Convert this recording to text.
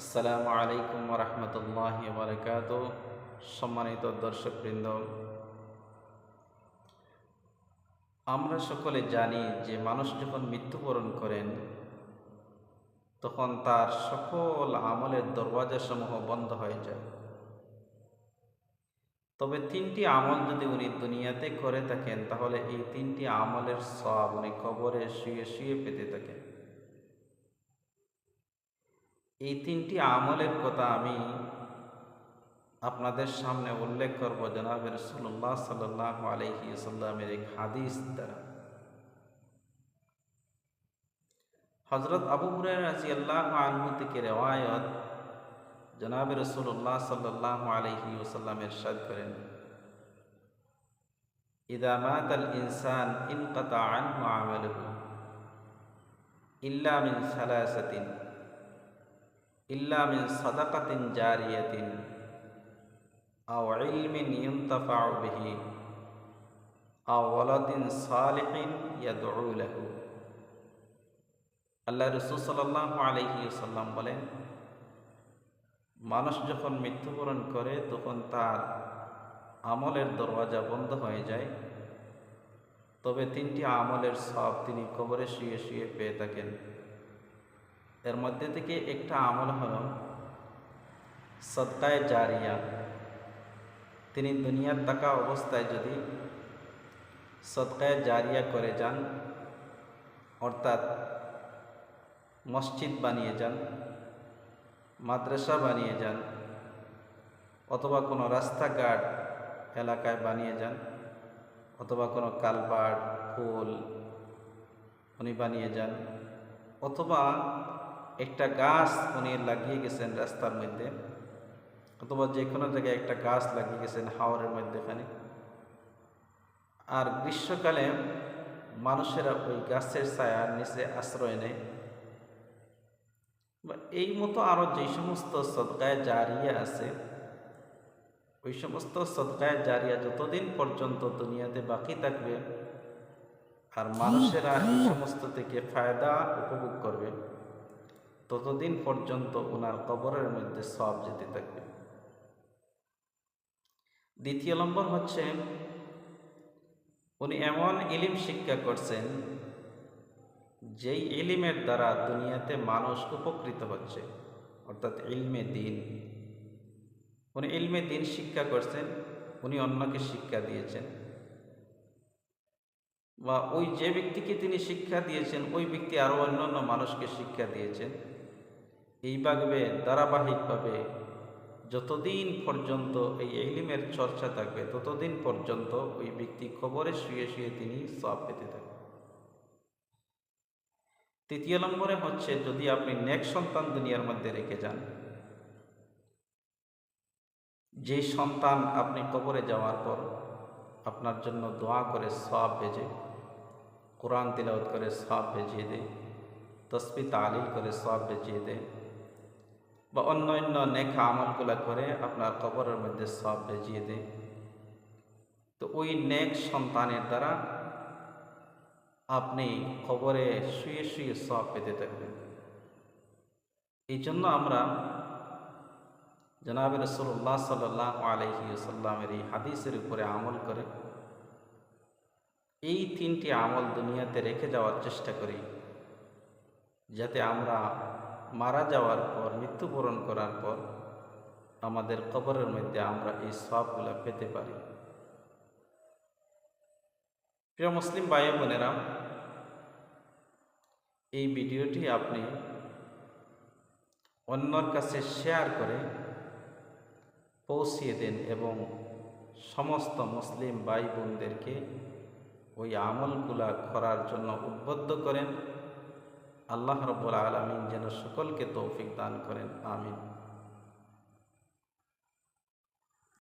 আসসালামু আলাইকুম রহমতুল্লাহ বারকাত সম্মানিত দর্শকবৃন্দ, আমরা সকলে জানি যে মানুষ যখন মৃত্যুবরণ করেন, তখন তার সকল আমলের দরওয়াজাসমূহ বন্ধ হয়ে যায়। তবে তিনটি আমল যদি উনি দুনিয়াতে করে থাকেন, তাহলে এই তিনটি আমলের সব উনি কবরে শুয়ে শুয়ে পেতে থাকেন। এই তিনটি আমলের কথা আমি আপনাদের সামনে উল্লেখ করব জনাব রসুল্লাহ সাল্লাহ আলহি সাল্লামের এক হাদিস দ্বারা হজরত আবু হুরাই রাজি আল্লাহ আনহু থেকে রেওয়ায়ত জনাব রসুল্লাহ সাল্লাহ আলহি ওসাল্লামের সাদ করেন إذا مات الإنسان انقطع عنه عمله إلا من ثلاثة ইল্লামিন সদাকাতিন জারিয়াতিন আও ইলমিন ইউন্তাফা বিহি আও ওয়ালাদিন সালিহিন ইয়াদউ লাহু। আল্লাহ রসুল সাল্লাহ আলহি সাল্লাম বলেন, মানুষ যখন মৃত্যুবরণ করে, তখন তার আমলের দরওয়াজা বন্ধ হয়ে যায়। তবে তিনটি আমলের সব তিনি কবরে শুয়ে শুয়ে পেয়ে থাকেন। এর মধ্যে থেকে একটা আমল হল সৎকায় জারিয়া। তিনি দুনিয়ার থাকা অবস্থায় যদি সৎকায় জারিয়া করে যান, অর্থাৎ মসজিদ বানিয়ে যান, মাদ্রাসা বানিয়ে যান, অথবা কোনো রাস্তাঘাট এলাকায় বানিয়ে যান, অথবা কোনো কালবার্ড ফুল উনি বানিয়ে যান, অথবা একটা গাছ উনি লাগিয়ে গেছেন রাস্তার মধ্যে, অথবা যে কোনো জায়গায় একটা গাছ লাগিয়ে গেছেন হাওয়ারের মধ্যেখানে। আর গ্রীষ্মকালে মানুষেরা ওই গাছের ছায়ার নিচে আশ্রয় নেয়। বা এই মতো আরও যে সমস্ত সদকায় জারিয়া আছে, ওই সমস্ত সদকায় জারিয়া যতদিন পর্যন্ত দুনিয়াতে বাকি থাকবে, আর মানুষেরা এই সমস্ত থেকে ফায়দা উপভোগ করবে। ততদিন পর্যন্ত ওনার কবরের মধ্যে সব যেতে থাকবে। দ্বিতীয় নম্বর হচ্ছে, উনি এমন ইলিম শিক্ষা করছেন, যেই ইলিমের দ্বারা দুনিয়াতে মানুষ উপকৃত হচ্ছে, অর্থাৎ ইলমে দিন। উনি ইলমে দিন শিক্ষা করছেন, উনি অন্যকে শিক্ষা দিয়েছেন। বা ওই যে ব্যক্তিকে তিনি শিক্ষা দিয়েছেন, ওই ব্যক্তি আরও অন্যান্য মানুষকে শিক্ষা দিয়েছেন। এইভাবে ধারাবাহিকভাবে যতদিন পর্যন্ত এই এলিমের চর্চা থাকবে, ততদিন পর্যন্ত ওই ব্যক্তি খবরে শুয়ে শুয়ে তিনি সব পেতে থাকবে। তৃতীয় নম্বরে হচ্ছে, যদি আপনি নেক সন্তান দুনিয়ার মধ্যে রেখে যান, যে সন্তান আপনি কবরে যাওয়ার পর আপনার জন্য দোয়া করে সব ভেজে, কোরআন তিলাওত করে সব ভেজিয়ে দেয়, তসবি তালিল করে সব ভেজিয়ে দেয় বা অন্য অন্য নেখা আমলগুলা করে আপনার কবরের মধ্যে সব ভেজিয়ে দেয়। তো ওই নেক সন্তানের দ্বারা আপনি কবরে শুয়ে শুয়ে সব পেতে থাকবেন। এই জন্য আমরা জনাব রসুল্লাহ সাল্লাহ আলহি সাল্লামের এই হাদিসের উপরে আমল করে এই তিনটি আমল দুনিয়াতে রেখে যাওয়ার চেষ্টা করি, যাতে আমরা মারা যাওয়ার পর, মৃত্যুবরণ করার পর আমাদের কবরের মধ্যে আমরা এই সবগুলো পেতে পারি। প্রিয় মুসলিম ভাই বোনেরা, এই ভিডিওটি আপনি অন্যর কাছে শেয়ার করে পৌঁছিয়ে দেন এবং সমস্ত মুসলিম ভাই বোনদেরকে ওই আমলগুলা করার জন্য উদ্বুদ্ধ করেন। আল্লাহ রব্বুল আলমিন যেন সকলকে তৌফিক দান করেন আমিন।